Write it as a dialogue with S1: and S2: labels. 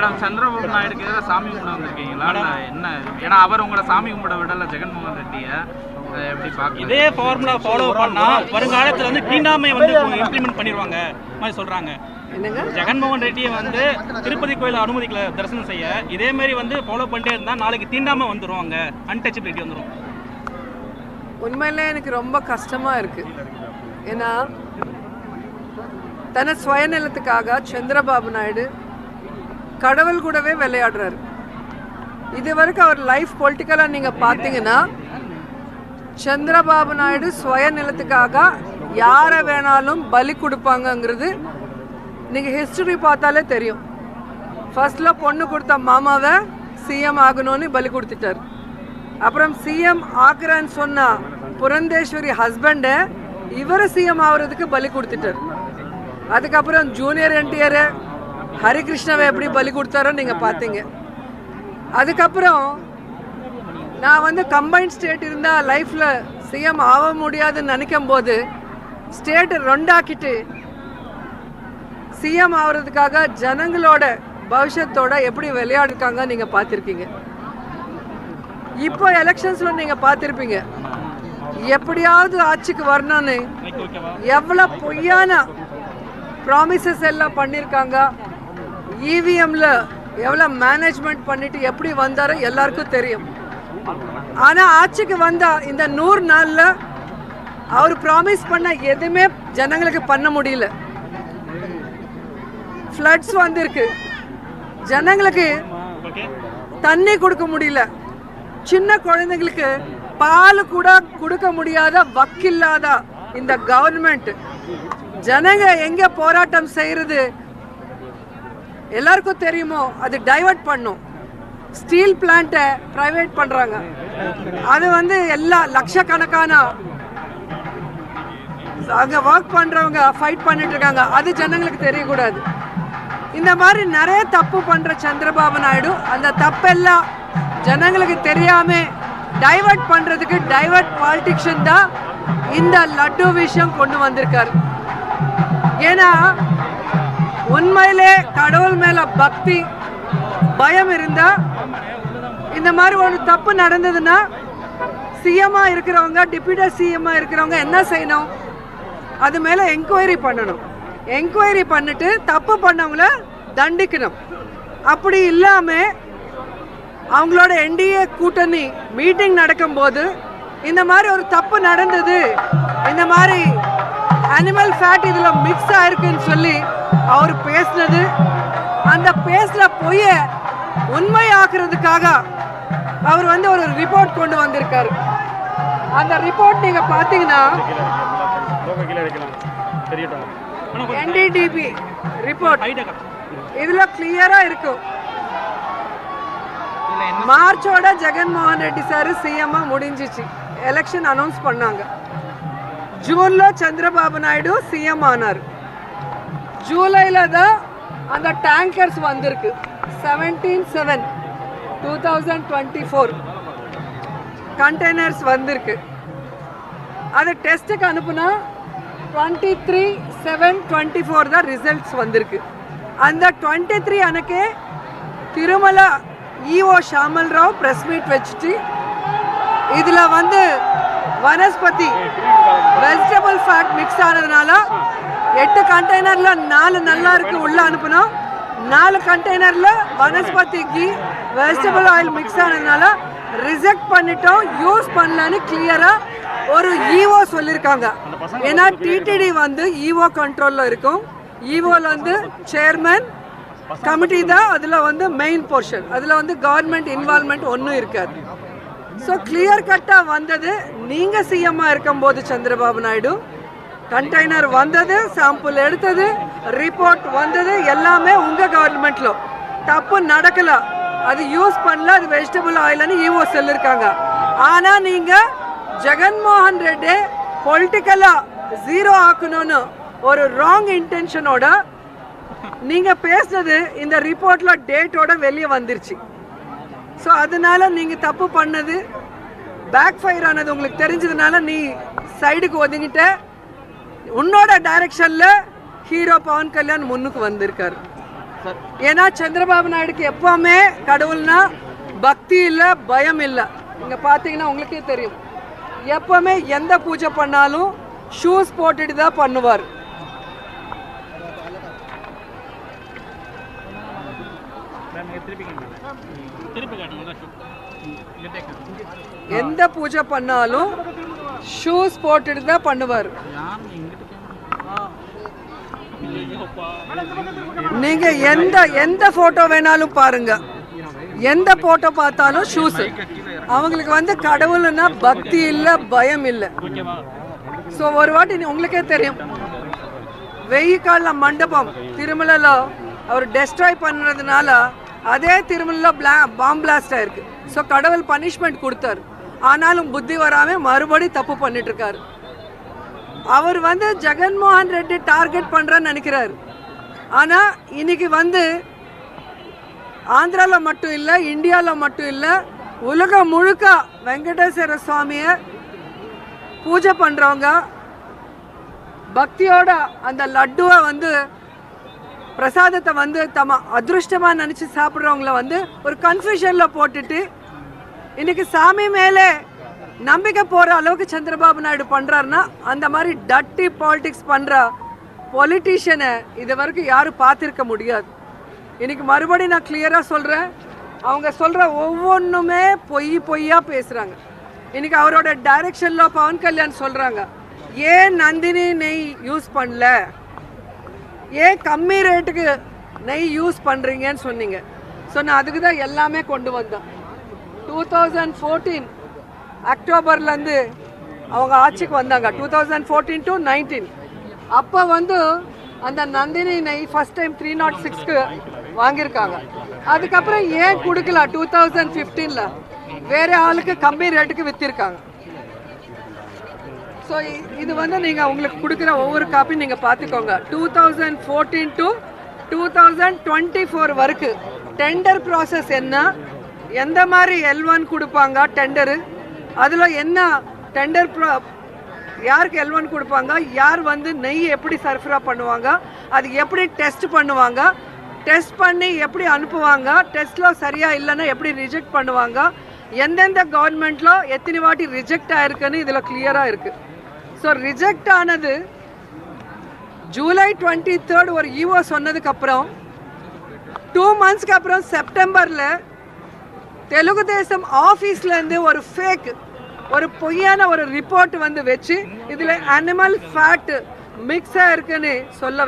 S1: Madam Chandrababu நாயுடுக்கு எதிராக சாமி கும்பிட வந்திருக்கீங்களா? என்ன ஏன்னா அவர் உங்களை சாமி கும்பிட விடல ஜெகன்மோகன் ரெட்டியை. எப்படி பார்க்க
S2: இதே ஃபார்முலா ஃபாலோ பண்ணா வருங்காலத்துல வந்து தீண்டாமை வந்து இம்ப்ளிமெண்ட் பண்ணிடுவாங்க மாதிரி சொல்றாங்க.
S3: என்னங்க?
S2: ஜெகன்மோகன் ரெட்டியை வந்து திருப்பதி கோயில் அனுமதிக்கல தரிசனம் செய்ய. இதே மாதிரி வந்து ஃபாலோ பண்ணிட்டே இருந்தா நாளைக்கு தீண்டாமை வந்துரும் அங்க அன்டச்சபிலிட்டி வந்துரும்.
S3: உண்மையிலே எனக்கு ரொம்ப கஷ்டமா இருக்கு. ஏன்னா தன சுயநலத்துக்காக சந்திரபாபு நாயுடு கடவுள் கூடவே விளையாடுறாரு. இது வரைக்கும் அவர் லைஃப் பொலிட்டிக்கலாக நீங்கள் பார்த்தீங்கன்னா சந்திரபாபு நாயுடு சுயநலத்துக்காக யாரை வேணாலும் பலி கொடுப்பாங்கங்கிறது நீங்கள் ஹிஸ்டரி பார்த்தாலே தெரியும். ஃபர்ஸ்டில் பொண்ணு கொடுத்த மாமாவை சிஎம் ஆகணும்னு பலி கொடுத்துட்டார். அப்புறம் சிஎம் ஆக்குறேன்னு சொன்ன புரந்தேஸ்வரி ஹஸ்பண்டை இவர் சிஎம் ஆகுறதுக்கு பலி கொடுத்துட்டார். அதுக்கப்புறம் ஜூனியர் என்டிஆர் ஹரிகிருஷ்ணாவை எப்படி பலி கொடுத்தாரோ நீங்கள் பார்த்தீங்க அதுக்கப்புறம் நான் வந்து கம்பைன் ஸ்டேட் இருந்தால் லைஃப்பில் சிஎம் ஆக முடியாதுன்னு நினைக்கும் போது ஸ்டேட் ரெண்டாக்கிட்டு சிஎம் ஆகிறதுக்காக ஜனங்களோட பவிஷத்தோட எப்படி விளையாடுக்காங்க நீங்கள் பார்த்துருக்கீங்க இப்போ எலெக்ஷன்ஸில் நீங்கள் பார்த்துருப்பீங்க எப்படியாவது ஆட்சிக்கு வரணும்னு எவ்வளோ பொய்யான ப்ராமிசஸ் எல்லாம் பண்ணியிருக்காங்க இவிஎம்ல எவ்வளோ மேனேஜ்மெண்ட் பண்ணிட்டு எப்படி வந்தாரோ எல்லாருக்கும் தெரியும். ஆனால் ஆட்சிக்கு வந்தால் இந்த நூறு நாளில் அவர் ப்ராமிஸ் பண்ண எதுவுமே ஜனங்களுக்கு பண்ண முடியல. ஃப்ளட்ஸ் வந்திருக்கு. ஜனங்களுக்கு தண்ணி கொடுக்க முடியல. சின்ன குழந்தைங்களுக்கு பால் கூட கொடுக்க முடியாத வக்கில்லாத இந்த கவர்மெண்ட் ஜனங்க எங்கே போராட்டம் செய்யறது? எல்லாருக்கும் தெரியுமோ? அது டைவர்ட் பண்ணும். ஸ்டீல் பிளான்ட்டை ப்ரைவேட் பண்றாங்க. அது வந்து எல்லா லட்சக்கணக்கான அங்கே ஒர்க் பண்றவங்க ஃபைட் பண்ணிட்டு இருக்காங்க. அது ஜனங்களுக்கு தெரியக்கூடாது. இந்த மாதிரி நிறைய தப்பு பண்ணுற சந்திரபாபு நாயுடு அந்த தப்பெல்லாம் ஜனங்களுக்கு தெரியாம டைவர்ட் பண்ணுறதுக்கு டைவர்ட் பாலிட்டிக்ஷன் தான் இந்த லட்டு விஷயம் கொண்டு வந்திருக்காரு. ஏன்னா உண்மையிலே கடவுள் மேல பக்தி பயம் இருந்தா இந்த மாதிரி ஒரு தப்பு நடந்ததுன்னா சிஎம்மா இருக்கிறவங்க டிப்யூட்டி சிஎம்மா இருக்கிறவங்க என்ன செய்யணும்? அது மேல என்கொயரி பண்ணணும். என்கொயரி பண்ணிட்டு தப்பு பண்ணவங்கள தண்டிக்கணும். அப்படி இல்லாம அவங்களோட என்டிஏ கூட்டணி மீட்டிங் நடக்கும்போது இந்த மாதிரி ஒரு தப்பு நடந்தது இந்த மாதிரி அனிமல் ஃபேட் இதுல மிக்ஸ் ஆயிருக்குன்னு சொல்லி அவர் பேசினது அந்த பேசுற பொய்ய உண்மையாக்குறதுக்காக அவர் வந்து ஒரு ரிப்போர்ட் கொண்டு வந்திருக்காரு. அந்த ரிப்போர்ட் நீங்க பாத்தீங்கன்னா என்டிடிபி ரிப்போர்ட் இதுல கிளியரா இருக்கும். மார்ச்சோட ஜெகன்மோகன் ரெட்டி சார் சிஎம் முடிஞ்சிச்சு. எலெக்ஷன் அனௌன்ஸ் பண்ணாங்க. ஜூன்ல சந்திரபாபு நாயுடு சிஎம் ஆனார். ஜூலைல தான் அந்த டேங்கர்ஸ் வந்திருக்கு. Seventeen seven two thousand twenty four containers வந்திருக்கு. அது டெஸ்ட்டுக்கு அனுப்புனா twenty three seven twenty four தான் ரிசல்ட்ஸ் வந்திருக்கு. அந்த டுவெண்ட்டி த்ரீ அன்னைக்கே Tirumala EO Shamal Rao press meet வச்சுட்டு இதில் வந்து வனஸ்பதி வெஜிடபிள் ஃபேட் மிக்ஸ் ஆனதுனால எட்டு கண்டெய்னர்ல நாலு நல்லா இருக்கு. உள்ள அனுப்பணும் நாலு கண்டெய்னர்ல vanaspati ghee vegetable oil mix ஆனதுனால ரிஜெக்ட் பண்ணிட்டோம். யூஸ் பண்ணலன்னு கிளியரா ஒரு ஈஓ சொல்லியிருக்காங்க ஏன்னா டிடிடி வந்து ஈஓ கண்ட்ரோல்ல இருக்கும். ஈஓல வந்து சேர்மன் கமிட்டி தான். அதில் வந்து மெயின் போர்ஷன் அதில் வந்து கவர்மெண்ட் இன்வால்மெண்ட் ஒன்றும் இருக்காது. ஸோ கிளியர் கட்டாக வந்தது. நீங்கள் சிஎம்மாக இருக்கும்போது சந்திரபாபு நாயுடு கண்டெய்னர் வந்தது சாம்பிள் எடுத்தது ரிப்போர்ட் வந்தது எல்லாமே உங்கள் கவர்மெண்ட்டில் தப்பு நடக்கலை. அது யூஸ் பண்ணல அது வெஜிடபிள் ஆயில்னு ஈஓ சொல்லியிருக்காங்க ஆனால் நீங்கள் ஜெகன்மோகன் ரெட்டி பொலிட்டிக்கலாக ஜீரோ ஆக்கணும்னு ஒரு ராங் இன்டென்ஷனோட நீங்கள் பேசுனது இந்த ரிப்போர்ட்டில் டேட்டோட வெளியே வந்துருச்சு. ஸோ அதனால நீங்கள் தப்பு பண்ணது. பேக் ஃபயர் ஆனது உங்களுக்கு தெரிஞ்சதுனால நீ சைடுக்கு ஒதுங்கிட்ட. உன்னோட டைரக்ஷன்ல ஹீரோ பவன் கல்யாண் முன்னுக்கு வந்திருக்காரு. ஏன்னா சந்திரபாபு நாயுடுக்கு எப்பவுமே கடவுள்னா பக்தி இல்லை பயம் இல்லை. இங்க பார்த்தீங்கன்னா உங்களுக்கே தெரியும். எப்பவுமே எந்த பூஜை பண்ணாலும் ஷூஸ் போட்டுட்டு தான் பண்ணுவார். எந்த பூஜை பண்ணாலும் ஷூஸ் போட்டுட்டு தான் பண்ணுவார். நீங்க எந்த எந்த போட்டோ வேணாலும் பாருங்க. எந்த போட்டோ பார்த்தாலும் ஷூஸ் அவங்களுக்கு வந்து கடவுள்னா பக்தி இல்லை பயம் இல்லை. ஸோ ஒரு வாட்டி உங்களுக்கே தெரியும். வெயி கால மண்டபம் திருமலையில் அவர் டெஸ்ட்ராய் பண்ணுறதுனால அதே திருமலையில் பிளா பாம் பிளாஸ்ட் ஆயிருக்கு. ஸோ கடவுள் பனிஷ்மெண்ட் கொடுத்தாரு. ஆனாலும் புத்தி வராமல் மறுபடி தப்பு பண்ணிட்டு இருக்காரு அவர் வந்து ஜெகன்மோகன் ரெட்டி டார்கெட் பண்ணுறன்னு நினைக்கிறாரு. ஆனால் இன்னைக்கு வந்து ஆந்திராவில் மட்டும் இல்லை இந்தியாவில் மட்டும் இல்லை உலகம் முழுக்க வெங்கடேஸ்வர சுவாமியை பூஜை பண்ணுறவங்க பக்தியோட அந்த லட்டுவை வந்து பிரசாதத்தை வந்து தம அதிருஷ்டமாக நினச்சி சாப்பிட்றவங்கள வந்து ஒரு கன்ஃபியூஷனில் போட்டுட்டு இன்னைக்கு சாமி மேலே நம்பிக்கை போகிற அளவுக்கு சந்திரபாபு நாயுடு பண்ணுறாருன்னா அந்த மாதிரி டட்டி பாலிடிக்ஸ் பண்ணுற பொலிட்டீஷியனை இது வரைக்கும் யாரும் பார்த்துருக்க முடியாது. இன்னைக்கு மறுபடியும் நான் கிளியராக சொல்கிறேன் அவங்க சொல்கிற ஒவ்வொன்றுமே பொய் பொய்யா பேசுகிறாங்க இன்னைக்கு அவரோட டைரக்ஷனில் பவன் கல்யாண் சொல்கிறாங்க ஏன் நந்தினி நெய் யூஸ் பண்ணல? ஏன் கம்மி ரேட்டுக்கு நெய் யூஸ் பண்ணுறீங்கன்னு சொன்னீங்க. ஸோ நான் அதுக்கு தான் எல்லாமே கொண்டு வந்தேன். டூ தௌசண்ட் ஃபோர்டீன் அக்டோபர்லேருந்து அவங்க ஆட்சிக்கு வந்தாங்க. Two thousand fourteen to nineteen அப்போ வந்து அந்த நந்தினி நெய் ஃபஸ்ட் டைம் த்ரீ நாட் சிக்ஸ்க்கு வாங்கியிருக்காங்க. அதுக்கப்புறம் ஏன் கொடுக்கல டூ தௌசண்ட் ஃபிஃப்டீனில் வேறு ஆளுக்கு கம்மி ரேட்டுக்கு விற்றிருக்காங்க ஸோ இது வந்து நீங்கள் உங்களுக்கு கொடுக்குற ஒவ்வொரு காப்பி நீங்கள் பார்த்துக்கோங்க. Two thousand fourteen to two thousand twenty four வரைக்கும் டெண்டர் ப்ராசஸ் என்ன? எந்த மாதிரி எல் ஒன் கொடுப்பாங்க டெண்டரு அதில் என்ன டெண்டர் ப்ரா யாருக்கு எல் ஒன் கொடுப்பாங்க? யார் வந்து நெய் எப்படி சர்ஃபரா பண்ணுவாங்க? அது எப்படி டெஸ்ட் பண்ணுவாங்க? டெஸ்ட் பண்ணி எப்படி அனுப்புவாங்க? டெஸ்ட்டில் சரியாக இல்லைன்னா எப்படி ரிஜெக்ட் பண்ணுவாங்க? எந்தெந்த கவர்மெண்ட்டில் எத்தனை வாட்டி ரிஜெக்ட் ஆயிருக்குன்னு இதில் கிளியராக இருக்குது ஸோ ரிஜெக்ட் ஆனது ஜூலை டுவெண்ட்டி தேர்ட் ஒரு ஈஓ சொன்னதுக்கப்புறம் டூ மந்த்ஸ்க்கு அப்புறம் செப்டம்பரில் தெலுங்கு தேசம் ஆஃபீஸ்லேருந்து ஒரு ஃபேக் ஒரு பொய்யான ஒரு ரிப்போர்ட் வந்து வச்சு இதில் அனிமல் ஃபேட் மிக்ஸ் ஆயிருக்குன்னு சொல்ல